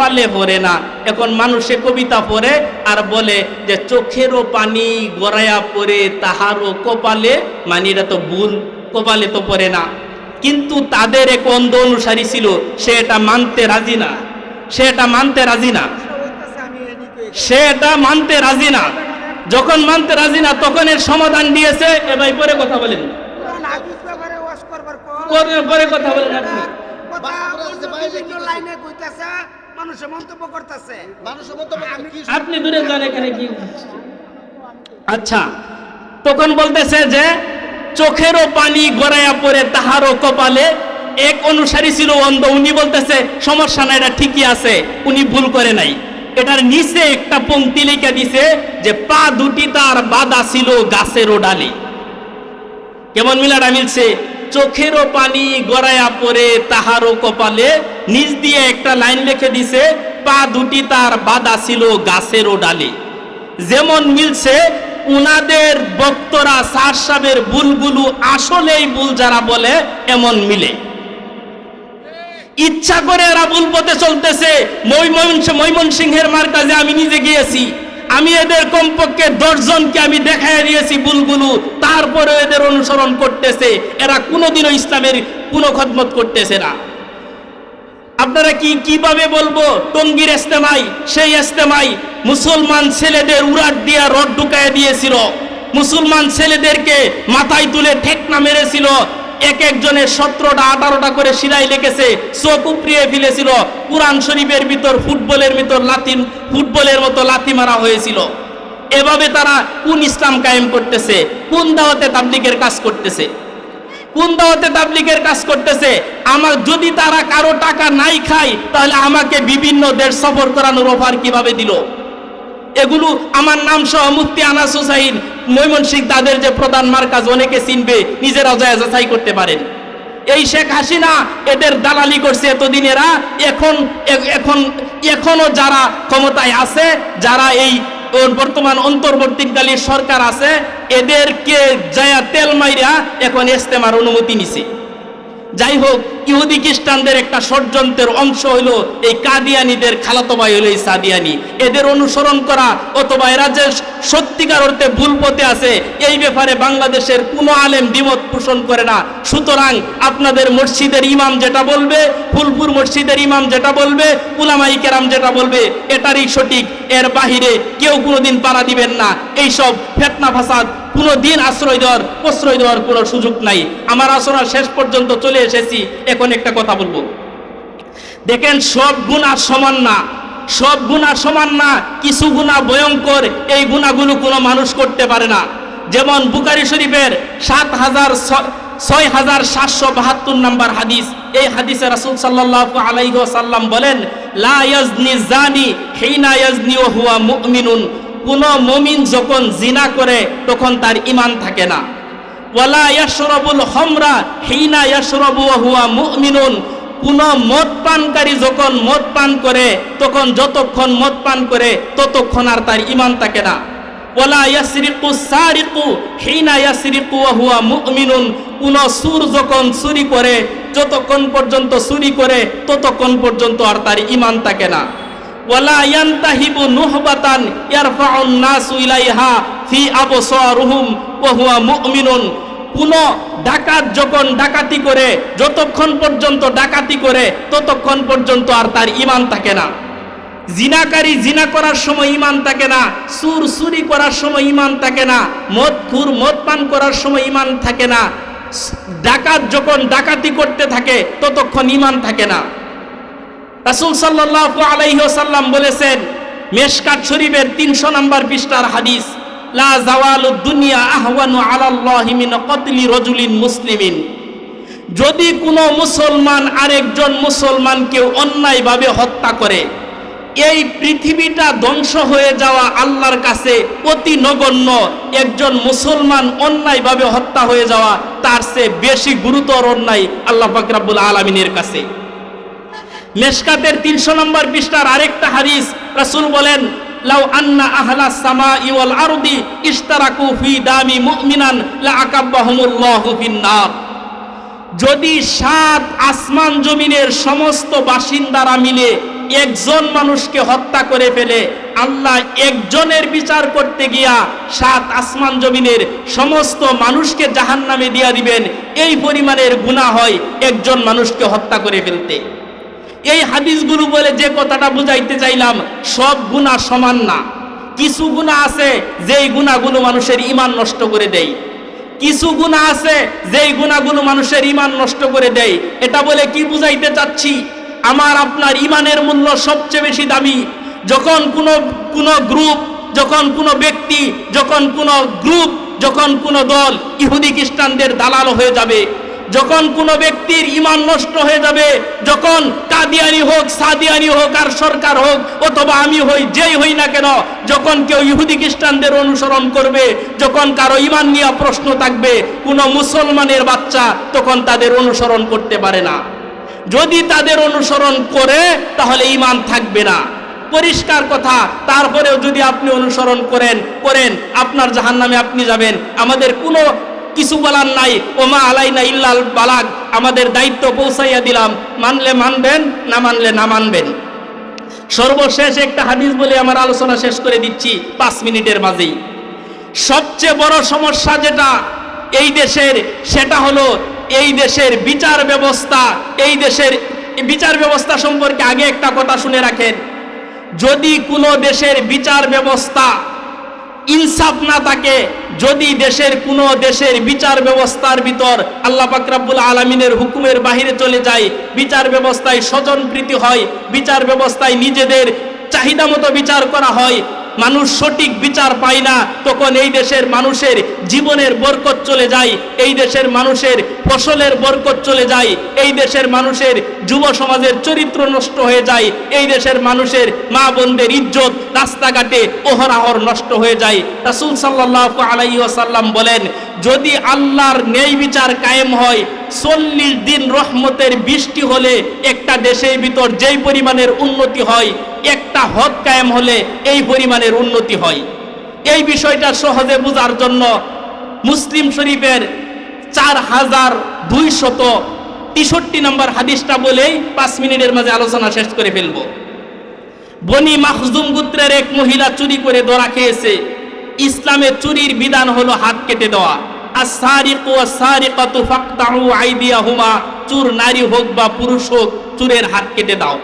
কপালে পড়ে না। এখন মানুষে কবিতা পড়ে আর বলে যে চোখেরও পানি গড়াইয়া পড়ে তাহারও কপালে মানে এটা তো ভুল, কপালে তো পড়ে না। কিন্তু তাদের এক অন্ধ অনুসারী ছিল, সে এটা মানতে রাজি না। সে এটা মানতে রাজি না। সে এটা মানতে রাজি না। যখন মানতে রাজি না, তখন এর সমাধান দিয়েছে। এ ভাই পরে কথা বলেন। পরে কথা বলেন আপনি। মানুষের মন্তব্য করতেছে। মানুষের মন্তব্য আপনি দূরে যান এখানে কি আচ্ছা তখন বলতেছে যে চোখেরও পানি গড়াইয়া পড়ে তাহারও কপালে। এক অনুসারী ছিল অন্ধ উনি বলতেছে সমস্যা না এটা ঠিকই আছে উনি ভুল করে নাই। এটার নিচে একটা পংক্তি লিখে দিছে যে পা দুটি তার বাদা ছিল গাছেরও ডালে। কেমন মিলাটা মিলছে? চোখেরও পানি গড়াইয়া পরে তাহারও কপালে নিচ দিয়ে একটা লাইন লিখে দিছে, পা দুটি তার বাদা ছিল গাছেরও ডালে। যেমন মিলছে উনাদের বক্তরা সার সাবের বুলগুলো আসলেই বুল যারা বলে, এমন মিলে। ইচ্ছা করে এরা বুল পথে চলতেছে। মৈমন সিংহের মার কাজে আমি নিজে গিয়েছি। আমি এদের কমপক্ষে দশজনকে আমি দেখাই দিয়েছি বুলগুলো তারপরে এদের অনুসরণ করতেছে। এরা কোনোদিনও ইসলামের কোনো খদমত করতেছে না। আপনারা কি কীভাবে বলব? টঙ্গির ইস্তেমাই সেই ইস্তেমাই মুসলমান ছেলেদের উড়াট দিয়া রড ঢুকায় দিয়েছিল। মুসলমান ছেলেদেরকে মাথায় তুলে ঠেকনা মেরেছিল। এক একজনের সতেরোটা, আঠারোটা করে সিলাই লেগেছে চোখ উপড়িয়ে ফেলেছিল। কোরআন শরীফের ভিতর ফুটবলের ভিতর লাথি, ফুটবলের মতো লাথি মারা হয়েছিল। এভাবে তারা কোন ইসলাম কায়েম করতেছে? কোন দাওয়াতে তাবলিগের কাজ করতেছে? কোন দাওয়াতে তাবলিগের কাজ করতেছে? আমার যদি তারা কারও টাকা নাই খায়, তাহলে আমাকে বিভিন্ন দেশ সফর করানোর অফার কীভাবে দিল? এগুলো আমার নাম সহ মুফতি আনাস হুসাইন, ময়মনসিংহ তাদের যে প্রধান মার্কাজ, অনেকে চিনবে নিজেরা যায় যাচাই করতে পারেন। এই শেখ হাসিনা এদের দালালি করছে এতদিন এরা, এখন এখন, এখনও যারা ক্ষমতায় আছে, যারা এই বর্তমান অন্তর্বর্তীকালীন সরকার আছে, এদেরকে যায়া তেল মাইরা এখন ইস্তেমার অনুমতি নিছে। যাই হোক, ইহুদি খ্রিস্টানদের একটা ষড়যন্ত্রের অংশ হলো এই কাদিয়ানিদের খালাতো ভাই হলো এই সাদিয়ানি। এদের অনুসরণ করা অথবা এরা যে সত্যিকার অর্থে ভুল পথে আছে, এই ব্যাপারে বাংলাদেশের কোনো আলেম দ্বিমত পোষণ করে না। সুতরাং আপনাদের মসজিদের ইমাম যেটা বলবে, ফুলপুর মসজিদের ইমাম যেটা বলবে উলামাই কেরাম যেটা বলবে, এটারই সঠিক। এর বাহিরে কেউ কোনোদিন পাড়া দিবেন না। এইসব ফেতনা ফাসাদ কোনো দিন আশ্রয় দেওয়ার, প্রশ্রয় দেওয়ার কোনো সুযোগ নাই। আমার আসনা শেষ পর্যন্ত চলে এসেছি। এখন একটা কথা বলব। দেখেন, সব গুণা সমান না। সব গুণা সমান না, কিছু গুণা ভয়ঙ্কর, এই গুণাগুলো কোনো মানুষ করতে পারে না। যেমন বুকারি শরীফের সাত হাজার ছয় হাজার সাতশো বাহাত্তর নাম্বার হাদিস। এই হাদিসে রাসূল সাল্লাল্লাহু আলাইহি ওয়াসাল্লাম বলেন, লা ইয়াজনি জানি হিনা ইয়াজনি ওয়া হুয়া মুমিনুন। কোন মমিন যখন জিনা করে, তখন তার ইমান থাকে না। ওয়ালা ইয়াশরাবুল খামরা হিনা ইয়াশরাবু ওয়া হুয়া মুমিনুন। কোন মদ পানকারী যখন মদ পান করে, তখন যতক্ষণ মদ পান করে, ততক্ষণ আর তার ইমান থাকে না। ওয়ালা ইয়াসরিকু সারিকু হিনা ইয়াসরিকু ওয়া হুয়া মুমিনুন। কোন সুর যখন চুরি করে, যতক্ষণ পর্যন্ত চুরি করে, ততক্ষণ পর্যন্ত আর তার ইমান থাকে না। ওয়ালা ইয়ান্তাহিবু নুহবাতান ইয়ারফাউন নাসু ইলাইহা ফি আবসারুহুম ওয়া হুয়া মুমিনুন। কোন ডাকাত যখন ডাকাতি করে, যতক্ষণ পর্যন্ত ডাকাতি করে, ততক্ষণ পর্যন্ত আর তার ইমান থাকে না। জিনাকারী জিনা করার সময় ইমান থাকে না সুর সুরি করার সময় ইমান থাকে না, মদ খুর, মদ পান করার সময় ইমান থাকে না। ডাকাত যখন ডাকাতি করতে থাকে, ততক্ষণ ইমান থাকে না। রাসূল সাল্লাল্লাহু আলাইহি ওয়াসাল্লাম বলেছেন, মেশকাত শরীফের 300 নম্বর পৃষ্ঠার হাদিস, লা জাওয়ালুদ দুনিয়া আহওয়ানু আলাল্লাহি মিন কতলি রাজুলিন মুসলিমিন। যদি কোনো মুসলমান আরেকজন মুসলমানকে অন্যায়ভাবে হত্যা করে, এই পৃথিবীটা ধ্বংস হয়ে যাওয়া আল্লাহর কাছে অতি নগণ্য একজন মুসলমান অন্যায়ভাবে হত্যা হয়ে যাওয়া, তার চেয়ে বেশি গুরুতর অন্যায় আল্লাহ ফাকরাবুল আলমিনের কাছে। মেশকাতের তিনশো নম্বর পৃষ্ঠার আরেকটা হাদিস, রাসুল বলেন, লাউ আন্না আহলা সামা ইওয়াল আরদি ইশতারাকু ফি দামি মুমিনান লা আকাব্বাহুমুল্লাহু ফিন্নার। যদি সাত আসমান জমিনের সমস্ত বাসিন্দারা মিলে একজন মানুষকে হত্যা করে ফেলে, আল্লাহ একজনের বিচার করতে গিয়া সাত আসমান জমিনের সমস্ত মানুষকে জাহান নামে দিয়া দিবেন, এই পরিমাণের গুণা হয় একজন মানুষকে হত্যা করে ফেলতে। এই হাদিসগুলো বলে যে কথাটা বুঝাইতে চাইলাম, সব গুণা সমান না। কিছু গুণা আছে যেই গুণাগুলো মানুষের ইমান নষ্ট করে দেয়। কিছু গুণা আছে যেই গুণাগুলো মানুষের ইমান নষ্ট করে দেয়। এটা বলে কি বুঝাইতে চাচ্ছি? আমার আপনার ইমানের মূল্য সবচেয়ে বেশি দামি। যখন কোনো কোনো গ্রুপ যখন কোনো ব্যক্তি, যখন কোনো গ্রুপ যখন কোনো দল ইহুদি খ্রিস্টানদের দালাল হয়ে যাবে যখন কোনো ব্যক্তির ইমান নষ্ট হয়ে যাবে, যখন কাদিয়ানি হোক, সাদিয়ানি হোক, আর সরকার হোক, অথবা আমি হই, যেই হই না কেন, যখন কেউ ইহুদি খ্রিস্টানদের অনুসরণ করবে, যখন কারও ইমান নিয়ে প্রশ্ন থাকবে, কোনো মুসলমানের বাচ্চা তখন তাদের অনুসরণ করতে পারে না। যদি তাদের অনুসরণ করে, তাহলে ইমান থাকবে না। পরিষ্কার কথা, তারপরেও যদি আপনি অনুসরণ করেন করেন, আপনার জাহান্নামে আপনি যাবেন, আমাদের কোনো কিছু বলার নাই। ওমা আলাইনা ইল্লাল বালাগ। আমাদের দায়িত্ব পৌঁছাইয়া দিলাম। মানলে মানবেন, না মানলে না মানবেন। সর্বশেষ একটা হাদিস বলে আমার আলোচনা শেষ করে দিচ্ছি পাঁচ মিনিটের মাঝেই। সবচেয়ে বড় সমস্যা যেটা এই দেশের, সেটা হলো এই দেশের বিচার ব্যবস্থা। এই দেশের বিচার ব্যবস্থা সম্পর্কে আগে একটা কথা শুনে রাখেন। যদি কোনো দেশের বিচার ব্যবস্থা ইনসাফ না থাকে যদি দেশের কোনো দেশের বিচার ব্যবস্থার ভিতর আল্লাহ পাকরাবুল আলমিনের হুকুমের বাহিরে চলে যায়, বিচার ব্যবস্থায় স্বজন প্রীতি হয়, বিচার ব্যবস্থায় নিজেদের চাহিদা মতো বিচার করা হয়, মানুষ সঠিক বিচার পায় না, তখন এই দেশের মানুষের জীবনের বরকত চলে যায়, এই দেশের মানুষের ফসলের বরকত চলে যায়, এই দেশের মানুষের যুব সমাজের চরিত্র নষ্ট হয়ে যায়, এই দেশের মানুষের মা বোনদের ইজ্জত রাস্তাঘাটে ওহরাহর নষ্ট হয়ে যায়। রাসুল সাল্লাহ আলাই ওসাল্লাম বলেন, যদি আল্লাহর ন্যায় বিচার কায়েম হয়, চল্লিশ দিন রহমতের বৃষ্টি হলে একটা দেশের ভিতর যেই পরিমাণের উন্নতি হয়, একটা হদ কায়েম হলে এই পরিমাণের উন্নতি হয়। এই বিষয়টা সহজে বোঝার জন্য মুসলিম শরীফের চার হাজার দুইশত তেষট্টি নম্বর হাদিসটা বলেই পাঁচ মিনিটের মাঝে আলোচনা শেষ করে ফেলব। বনি মাহজুম গুত্রের এক মহিলা চুরি করে ধরা খেয়েছে। ইসলামের চুরির বিধান হলো হাত কেটে দেওয়া। চুর নারী হোক বা পুরুষ হোক, চুরের হাত কেটে দাও।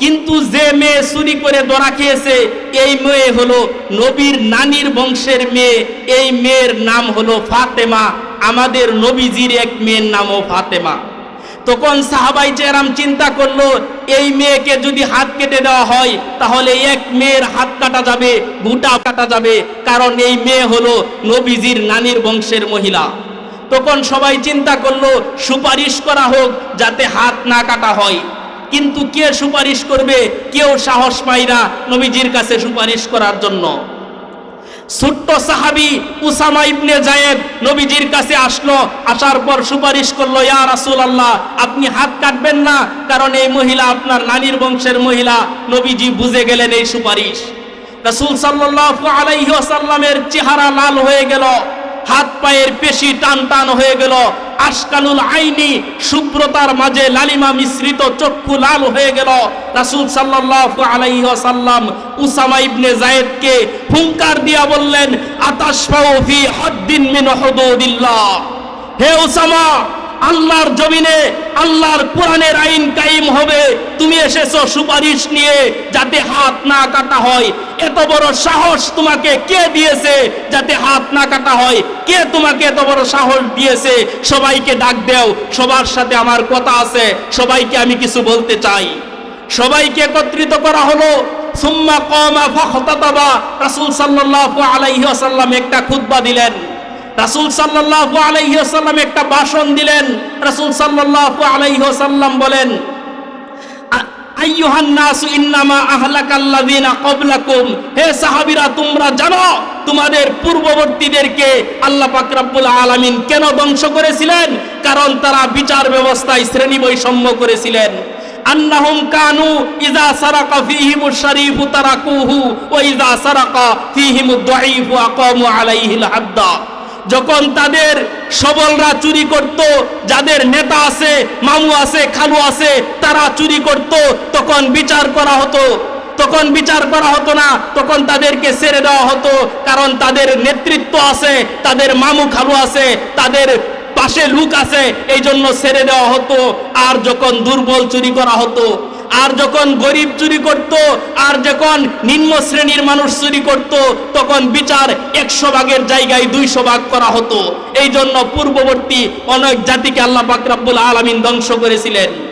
কিন্তু যে মেয়ে চুরি করে ধরা খেয়েছে, এই মেয়ে হলো নবীর নানির বংশের মেয়ে। এই মেয়ের নাম হলো ফাতেমা। আমাদের নবীজির এক মেয়ের নামও ফাতেমা। তখন সাহাবাই চেরাম চিন্তা করল, এই মেয়েকে যদি হাত কেটে দেওয়া হয়, তাহলে এক মেয়ের হাত কাটা যাবে, গুটা কাটা যাবে, কারণ এই মেয়ে হলো নবীজির নানির বংশের মহিলা। তখন সবাই চিন্তা করল, সুপারিশ করা হোক যাতে হাত না কাটা হয়। কিন্তু কে সুপারিশ করবে? কেউ সাহস পায় না নবীজির কাছে সুপারিশ করার জন্য। ছোট্ট সাহাবি উসামা ইবনে জায়েদ নবীজির কাছে আসলো, আসার পর সুপারিশ করল, ইয়া রাসূল আল্লাহ আপনি হাত কাটবেন না, কারণ এই মহিলা আপনার নানির বংশের মহিলা। নবীজি বুঝে গেলেন এই সুপারিশ। রাসূল সাল্লাল্লাহু আলাইহি ওয়াসাল্লামের চেহারা লাল হয়ে গেল, হাত পায়ের পেশি টান টান হয়ে গেল আশকালুল আইনি শুভ্রতার মাঝে লালিমা মিশ্রিত চক্ষু লাল হয়ে গেল। রাসূল সাল্লাল্লাহু আলাইহি ওয়াসাল্লাম উসামা ইবনে যায়েদকে ফুঙ্কার দিয়া বললেন, আতাশফাউ ফি হাদ্দিন মিন হুদুদিল্লাহ। হে উসামা আল্লাহর জমিনে, আল্লাহর কোরআনের আইন কায়েম হবে। তুমি এসেছ সুপারিশ নিয়ে যাতে হাত না কাটা হয়। এত বড় সাহস তোমাকে কে দিয়েছে যাতে হাত না কাটা হয়? কে তোমাকে এত বড় সাহস দিয়েছে? সবাইকে ডাক দেও। সবার সাথে আমার কথা আছে। সবাইকে আমি কিছু বলতে চাই। সবাইকে একত্রিত করা হলো। সুম্মা কমা ফাখতাতাবা। রাসূল সাল্লাল্লাহু আলাইহি ওয়াসাল্লাম একটা খুতবা দিলেন। রাসূল সাল্লাল্লাহু আলাইহি ওয়াসাল্লাম একটা ভাষণ দিলেন। রাসূল সাল্লাল্লাহু আলাইহি ওয়াসাল্লাম বলেন হে সাহাবীরা, তোমরা জানো, তোমাদের পূর্ববর্তীদেরকে আল্লাহ পাক রব্বুল আলামিন কেন ধ্বংস করেছিলেন? কারণ তারা বিচার ব্যবস্থায় শ্রেণি বৈষম্য করেছিলেন। আন্নাহুম কানু ইজা সারাকা ফীহিমুশ শরীফু তারাকুহু, ওয়া ইজা সারাকা ফীহিমুদ দাঈফু আকামু আলাইহিল হাদ্দা। যখন তাদের সবলরা চুরি করত, যাদের নেতা আছে, মামু আছে খালু আছে, তারা চুরি করত, তখন বিচার করা হতো। তখন বিচার করা হতো না, তখন তাদেরকে ছেড়ে দেওয়া হতো, কারণ তাদের নেতৃত্ব আছে, তাদের মামু খালু আছে, তাদের পাশে লুক আছে এই জন্য ছেড়ে দেওয়া হতো। আর যখন দুর্বল চুরি করা হতো আর যখন গরিব চুরি করত, আর যখন নিম্ন শ্রেণির মানুষ চুরি করত, তখন বিচার একশো ভাগের জায়গায় দুইশো ভাগ করা হতো। এই জন্য পূর্ববর্তী অনেক জাতিকে আল্লাহ বাকরাবুল আলমিন ধ্বংস করেছিলেন।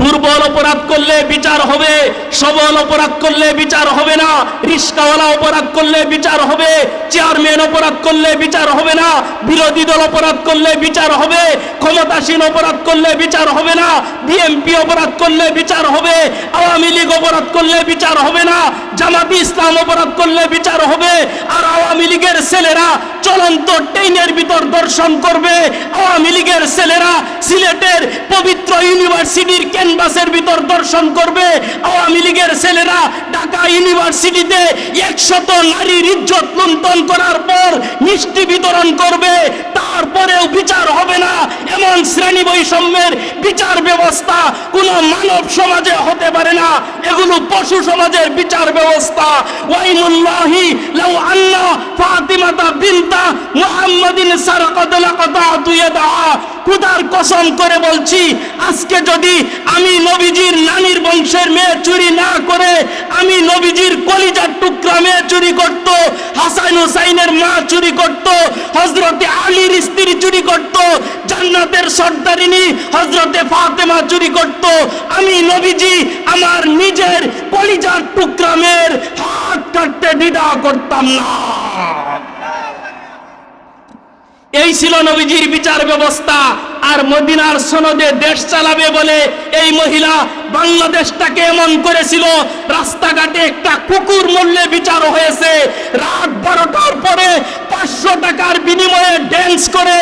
দুর্বল অপরাধ করলে বিচার হবে, সবল অপরাধ করলে বিচার হবে না, রিস্কাওয়ালা অপরাধ করলে বিচার হবে, চেয়ারম্যান অপরাধ করলে বিচার হবে না, বিরোধী দল অপরাধ করলে বিচার হবে, ক্ষমতাসীন অপরাধ করলে বিচার হবে না বিএমপি অপরাধ করলে বিচার হবে, আওয়ামী লীগ অপরাধ করলে বিচার হবে না, জামাতি ইসলাম অপরাধ করলে বিচার হবে, আর আওয়ামী লীগের ছেলেরা চলন্ত ট্রেনের ভিতর দর্শন করবে, আওয়ামী লীগের ছেলেরা সিলেটের পবিত্র ইউনিভার্সিটির ক্যানভাসের ভিতর দর্শন করবে। আওয়ামী লীগের ছেলেরা ঢাকা ইউনিভার্সিটিতে একশত নারীর ইজ্জত লুণ্ঠন করার পর মিষ্টি বিতরণ করবে। তারপরেও বিচার হবে না। এমন শ্রেণি বৈষম্যের বিচার ব্যবস্থা কোন মানব সমাজে হতে পারে না। এগুলো পশু সমাজের বিচার ব্যবস্থা। ওয়াইমুল্লাহি লাউ আন্না ফাতিমাতা বিনতা মুহাম্মাদিন সারাকাত লাকাতাতু ইয়াদা খুদার কসম করে বলছি, আজকে যদি আমি নবীজির নানির বংশের মেয়ে চুরি না করে, আমি নবীজির কলিজার টুকরা মেয়ে চুরি করত, হাসান হুসাইনের মা চুরি করত হজরতে আলীর স্ত্রী চুরি করত, জান্নাতের সর্দারিনী হজরতে ফাতেমা চুরি করত, আমি নবীজি আমার নিজের কলিজার টুকরা মেয়ের হাত কাটতে দ্বিধা করতাম না। এই ছিল নবীজির বিচার ব্যবস্থা। আর মদিনার সনদে দেশ চালাবে বলে এই মহিলা বাংলাদেশটাকে এমন করেছিল, রাস্তাঘাটে একটা কুকুর মূল্যে বিচার হয়েছে। রাত বারোটার পরে পাঁচশো টাকার বিনিময়ে ড্যান্স করে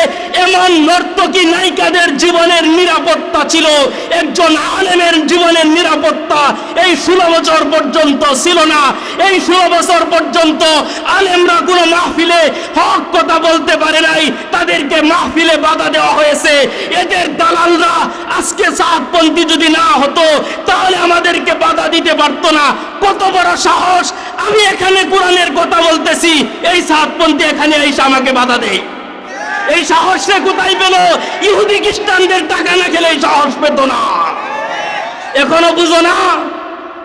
এমন নর্তকী নায়িকাদের জীবনের নিরাপত্তা ছিল। একজন আলেমের জীবনের নিরাপত্তা এই ষোলো বছর পর্যন্ত ছিল না। এই ষোলো বছর পর্যন্ত আলেমরা কোনো মাহফিলে হক কথা বলতে পারে নাই। তাদেরকে মাহফিলে বাধা দেওয়া হয়েছে। এদের দালালরা আজকে সাতপন্থী যদি না হতো, তাহলে আমাদেরকে বাধা দিতে পারতো না। কত বড় সাহস। আমি এখানে কোরআনের কথা বলতেছি, এই সাতপন্থী এখানে এসে আমাকে বাধা দেয়। এই সাহস সে কোথায় পেল? ইহুদি খ্রিস্টানদের টাকা না খেলে এই সাহস পেত না। এখনও বুঝো না?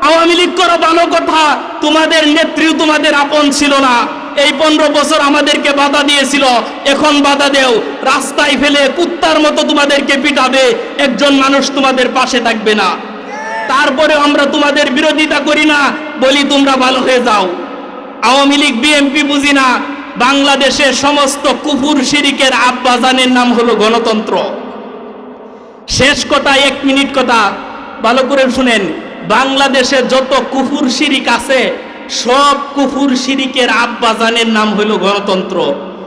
আওয়ামী লীগ করো ভালো কথা। তোমাদের নেত্রী তোমাদের আপন ছিল না। এই পনেরো বছর আমাদেরকে বাধা দিয়েছিল। এখন বাধা দেও। রাস্তায় ফেলে কুত্তার মতো তোমাদেরকে পিটাবে। একজন মানুষ তোমাদের পাশে থাকবে না। তারপরে আমরা তোমাদের বিরোধিতা করি না। বলি তোমরা ভালো হয়ে যাও। আওয়ামী লীগ, বিএনপি বুঝি না। বাংলাদেশের সমস্ত কুফুর শিরিকের আব্বাজানের নাম হলো গণতন্ত্র। শেষ কথা, এক মিনিট কথা। ভালো করে শুনেন। বাংলাদেশে যত কুফুর শিরিক আছে সব কুফুর শিরিকের আব্বাজানের নাম হইল গণতন্ত্র।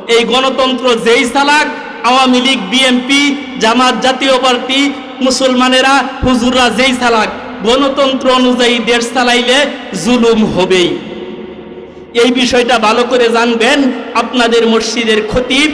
এই গণতন্ত্র যেই সালাক আওয়ামী লীগ, বিএনপি, জামাত, জাতীয় পার্টি, মুসলমানেরা, হুজুররা যেই সালাক গণতন্ত্র অনুযায়ী দেশ চালাইলে জুলুম হবেই। এই বিষয়টা ভালো করে জানবেন আপনাদের মসজিদের খতিব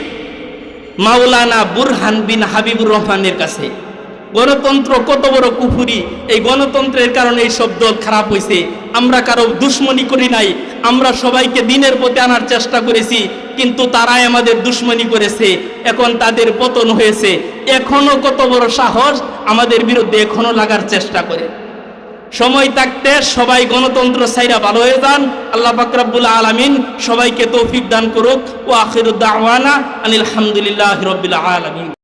মাওলানা বুরহান বিন হাবিবুর রহমানের কাছে। গণতন্ত্র কত বড় কুফুরি? এই গণতন্ত্রের কারণে এই সব দল খারাপ হয়েছে আমরা কারও দুশ্মনী করি নাই। আমরা সবাইকে দিনের পথে আনার চেষ্টা করেছি, কিন্তু তারাই আমাদের দুশ্মনী করেছে। এখন তাদের পতন হয়েছে। এখনও কত বড় সাহস আমাদের বিরুদ্ধে এখনও লাগার চেষ্টা করে। সময় থাকতে সবাই গণতন্ত্র সাইরা ভালো হয়ে যান। আল্লাহ বাকরাবুল আলমিন সবাইকে তৌফিক দান করুক। ও আখিরুদ্দাওয়ানা আনিল হামদুলিল্লাহ রবিল আলমিন।